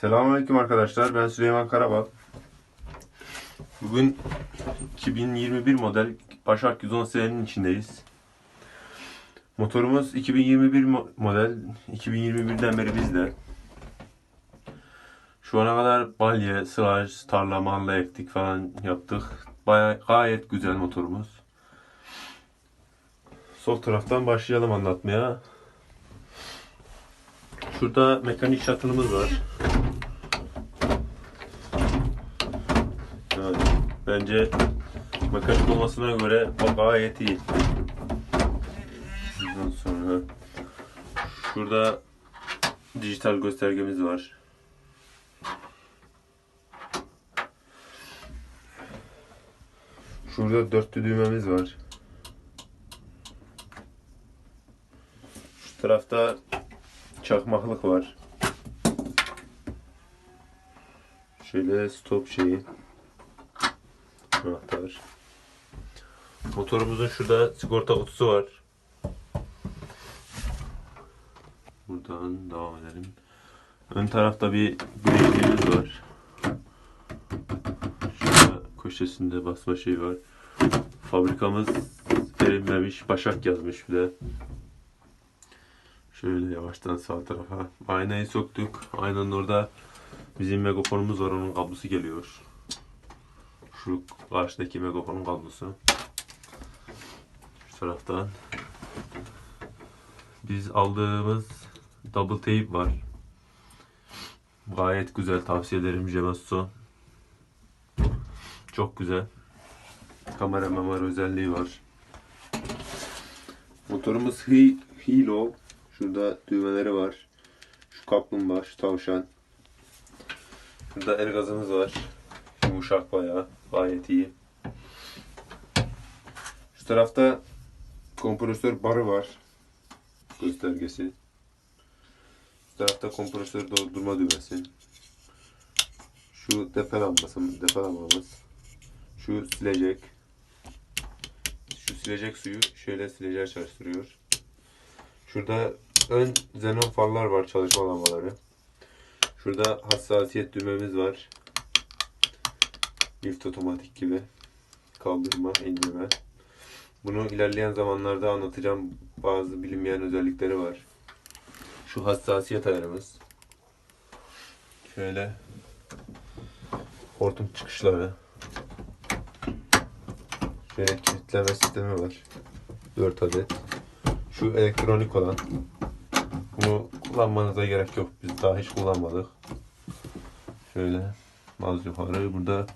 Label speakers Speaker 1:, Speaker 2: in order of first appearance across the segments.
Speaker 1: Selamünaleyküm arkadaşlar. Ben Süleyman Karabal. Bugün 2021 model Başak 110 senenin içindeyiz. Motorumuz 2021 mo- model. 2021'den beri bizde. Şu ana kadar balye, sılaj, tarla, mahalla ektik falan yaptık. Baya gayet güzel motorumuz. Sol taraftan başlayalım anlatmaya. Şurada mekanik şatılımız var. Yani bence mekanik olmasına göre gayet iyi. Ondan sonra şurada dijital göstergemiz var. Şurada dörtlü düğmemiz var. Şu tarafta çakmaklık var. Şöyle stop şeyi. Anahtar. Motorumuzun şurada sigorta kutusu var. Buradan devam edelim. Ön tarafta bir bilekliğimiz var. Şurada köşesinde basma şey var. Fabrikamız verilmemiş. Başak yazmış bir de. Şöyle yavaştan sağ tarafa. Aynayı söktük. Aynanın orada bizim megafonumuz var. Onun kablosu geliyor. Şu karşıdaki megafonun kablosu. Şu taraftan. Biz aldığımız double tape var. Gayet güzel tavsiye ederim Gemasso. Çok güzel. Kamera mamara özelliği var. Motorumuz Hi- Hilo. Şurada düğmeleri var. Şu kaplumbağa, şu tavşan. Burada el gazımız var. Yumuşak bayağı. Gayet iyi. Şu tarafta kompresör barı var. Göstergesi. Şu tarafta kompresör doldurma düğmesi. Şu depolanması, depolamamız. Şu silecek. Şu silecek suyu şöyle sileceğe çalıştırıyor. Şurada ön xenon farlar var çalışma lambaları. Şurada hassasiyet düğmemiz var. Lift otomatik gibi. Kaldırma, indirme. Bunu ilerleyen zamanlarda anlatacağım. Bazı bilinmeyen özellikleri var. Şu hassasiyet ayarımız. Şöyle hortum çıkışları. Şöyle kilitleme sistemi var. 4 adet. Şu elektronik olan. Bunu kullanmanıza gerek yok. Biz daha hiç kullanmadık. Şöyle az yukarı. Burada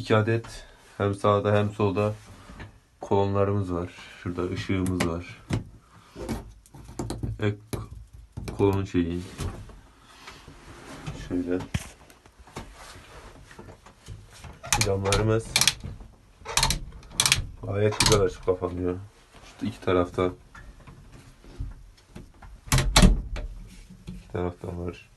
Speaker 1: iki adet hem sağda hem solda kolonlarımız var. Şurada ışığımız var. Ek kolon şeyi. Şöyle. Camlarımız gayet güzel açık kapanıyor. Şu iki tarafta. İki tarafta var.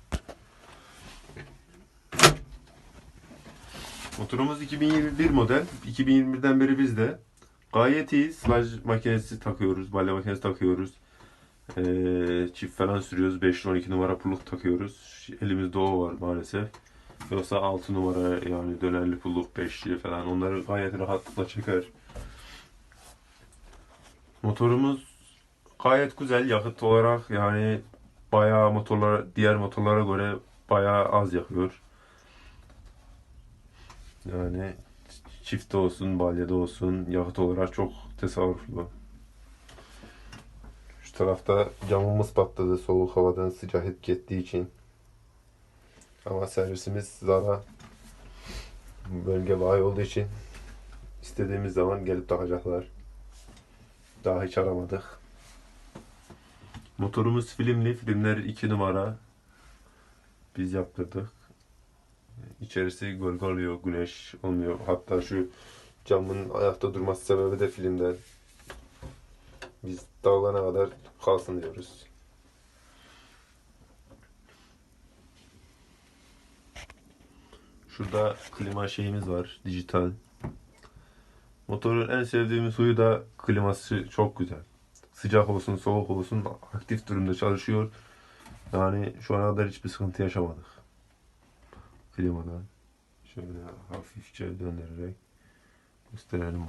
Speaker 1: Motorumuz 2021 model. 2021'den beri bizde. Gayet iyi. Sılaj makinesi takıyoruz. Balya makinesi takıyoruz. Ee, çift falan sürüyoruz. 5 12 numara pulluk takıyoruz. Elimizde o var maalesef. Yoksa 6 numara yani dönerli pulluk 5'li falan onları gayet rahatlıkla çeker. Motorumuz gayet güzel yakıt olarak yani bayağı motorlar diğer motorlara göre bayağı az yakıyor. Yani çifte olsun, balyada olsun yakıt olarak çok tasarruflu. Şu tarafta camımız patladı soğuk havadan sıcak etki için. Ama servisimiz Zara bölge bayi olduğu için istediğimiz zaman gelip takacaklar. Daha hiç aramadık. Motorumuz filmli. Filmler 2 numara. Biz yaptırdık. İçerisi gölge oluyor, güneş olmuyor. Hatta şu camın ayakta durması sebebi de filmden. Biz dağılana kadar kalsın diyoruz. Şurada klima şeyimiz var, dijital. Motorun en sevdiğimiz huyu da kliması çok güzel. Sıcak olsun, soğuk olsun aktif durumda çalışıyor. Yani şu ana kadar hiçbir sıkıntı yaşamadık. Klimadan şöyle hafifçe döndürerek gösterelim